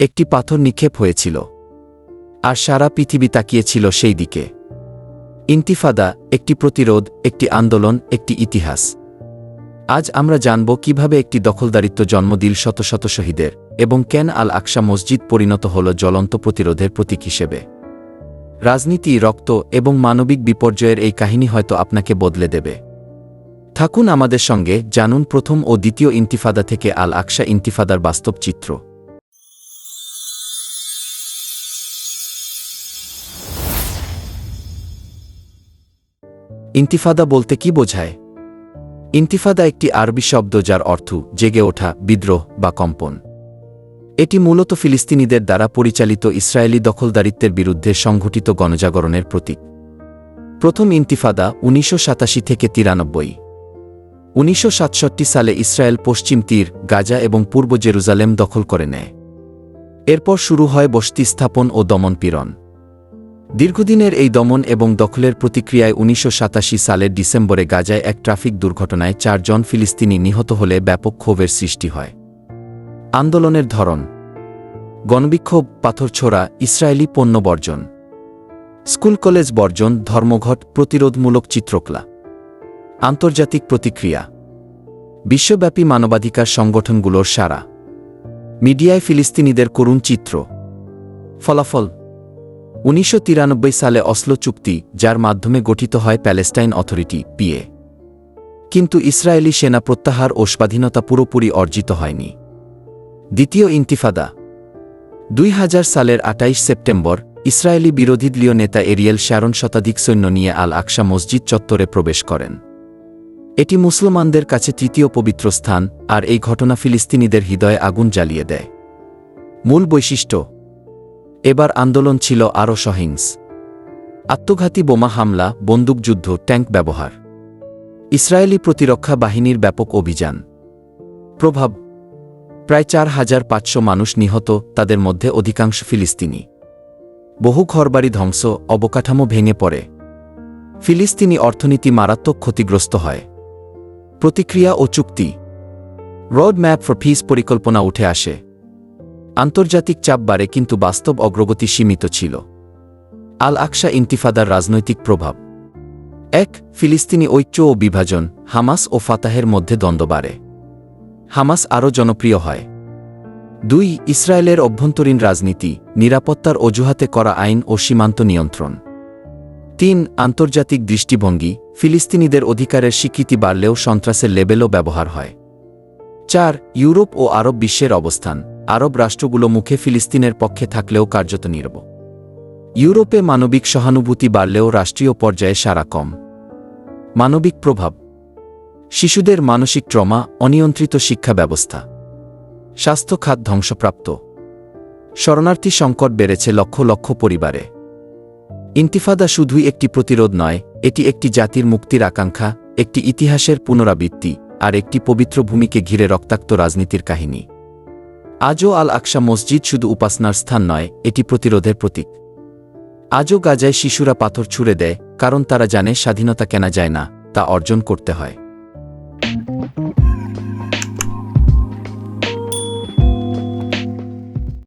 একটি পাথর নিক্ষেপ হয়েছিল। আর সারা পৃথিবী তাকিয়েছিল সেই দিকে। ইন্তিফাদা, একটি প্রতিরোধ, একটি আন্দোলন, একটি ইতিহাস। আজ আমরা জানব কীভাবে একটি দখলদারিত্ব জন্ম দিল শত শত শহীদের এবং কেন আল আকসা মসজিদ পরিণত হল জ্বলন্ত প্রতিরোধের প্রতীক হিসেবে। রাজনীতি, রক্ত এবং মানবিক বিপর্যয়ের এই কাহিনী হয়তো আপনাকে বদলে দেবে। থাকুন আমাদের সঙ্গে জানুন প্রথম ও দ্বিতীয় ইন্তিফাদা থেকে আল আকসা ইন্তিফাদার বাস্তব চিত্র। ইন্তিফাদা বলতে কি বোঝায়? ইন্তিফাদা একটি আরবি শব্দ যার অর্থ জেগে ওঠা, বিদ্রোহ বা কম্পন। এটি মূলত ফিলিস্তিনিদের দ্বারা পরিচালিত ইসরায়েলি দখলদারিত্বের বিরুদ্ধে সংঘটিত গণজাগরণের প্রতীক। প্রথম ইন্তিফাদা উনিশশো সাতাশি থেকে তিরানব্বই। উনিশশো সালে ইসরায়েল পশ্চিম তীর, গাজা এবং পূর্ব জেরুজালেম দখল করে নেয়। এরপর শুরু হয় বসতি স্থাপন ও দমনপীড়ন দীর্ঘদিনের এই দমন এবং দখলের প্রতিক্রিয়ায় উনিশশো সাতাশি সালের ডিসেম্বরে গাজায় এক ট্রাফিক দুর্ঘটনায় চারজন ফিলিস্তিনি নিহত হলে ব্যাপক ক্ষোভের সৃষ্টি হয়। আন্দোলনের ধরন গণবিক্ষোভ পাথর ছোড়া ইসরায়েলি পণ্য বর্জন। স্কুল কলেজ বর্জন, ধর্মঘট, প্রতিরোধমূলক চিত্রকলা। আন্তর্জাতিক প্রতিক্রিয়া বিশ্বব্যাপী মানবাধিকার সংগঠনগুলোর সারা মিডিয়ায় ফিলিস্তিনিদের করুণ চিত্র। ফলাফল উনিশশো তিরানব্বই সালে অসলো চুক্তি, যার মাধ্যমে গঠিত হয় প্যালেস্টাইন অথরিটি, পিএ। কিন্তু ইসরায়েলি সেনা প্রত্যাহার ও স্বাধীনতা পুরোপুরি অর্জিত হয়নি। দ্বিতীয় ইন্তিফাদা। দুই হাজার সালের আটাইশ সেপ্টেম্বর, ইসরায়েলি বিরোধী দলীয় নেতা এরিয়েল শ্যারন শতাধিক সৈন্য নিয়ে আল আকসা মসজিদ চত্বরে প্রবেশ করেন। এটি মুসলমানদের কাছে তৃতীয় পবিত্র স্থান, আর এই ঘটনা ফিলিস্তিনিদের হৃদয়ে আগুন জ্বালিয়ে দেয়। মূল বৈশিষ্ট্য এবার আন্দোলন ছিল আরও সহিংস। আত্মঘাতী বোমা হামলা বন্দুকযুদ্ধ ট্যাঙ্ক ব্যবহার। ইসরায়েলি প্রতিরক্ষা বাহিনীর ব্যাপক অভিযান। প্রভাব। প্রায় চার হাজার পাঁচশো মানুষ নিহত, তাদের মধ্যে অধিকাংশ ফিলিস্তিনি। বহু ঘরবাড়ি ধ্বংস, অবকাঠামো ভেঙে পড়ে। ফিলিস্তিনি অর্থনীতি মারাত্মক ক্ষতিগ্রস্ত হয়। প্রতিক্রিয়া ও চুক্তি। রোড ম্যাপ ফর পিস পরিকল্পনা উঠে আসে। আন্তর্জাতিক চাপ বাড়ে কিন্তু বাস্তব অগ্রগতি সীমিত ছিল। আল আকসা ইন্তিফাদার রাজনৈতিক প্রভাব। এক, ফিলিস্তিনি ঐক্য ও বিভাজন, হামাস ও ফাতাহের মধ্যে দ্বন্দ্ব বাড়ে। হামাস আরও জনপ্রিয় হয়। দুই, ইসরায়েলের অভ্যন্তরীণ রাজনীতি, নিরাপত্তার অজুহাতে করা আইন ও সীমান্ত নিয়ন্ত্রণ। তিন, আন্তর্জাতিক দৃষ্টিভঙ্গি, ফিলিস্তিনিদের অধিকারের স্বীকৃতি বাড়লেও সন্ত্রাসের লেবেলও ব্যবহার হয়। চার, ইউরোপ ও আরব বিশ্বের অবস্থান। আরব রাষ্ট্রগুলো মুখে ফিলিস্তিনের পক্ষে থাকলেও কার্যত নিরব। ইউরোপে মানবিক সহানুভূতি বাড়লেও রাষ্ট্রীয় পর্যায়ে সারা কম। মানবিক প্রভাব। শিশুদের মানসিক ট্রমা, অনিয়ন্ত্রিত শিক্ষা ব্যবস্থা। স্বাস্থ্য খাত ধ্বংসপ্রাপ্ত। শরণার্থী সংকট বেড়েছে লক্ষ লক্ষ পরিবারে। ইন্তিফাদা শুধুই একটি প্রতিরোধ নয়, এটি একটি জাতির মুক্তির আকাঙ্ক্ষা, একটি ইতিহাসের পুনরাবৃত্তি, আর একটি পবিত্র ভূমিকে ঘিরে রক্তাক্ত রাজনীতির কাহিনী। আজও আল আকসা মসজিদ শুধু উপাসনার স্থান নয়, এটি প্রতিরোধের প্রতীক। আজও গাজায় শিশুরা পাথর ছুড়ে দেয়, কারণ তারা জানে স্বাধীনতা কেনা যায় না, তা অর্জন করতে হয়।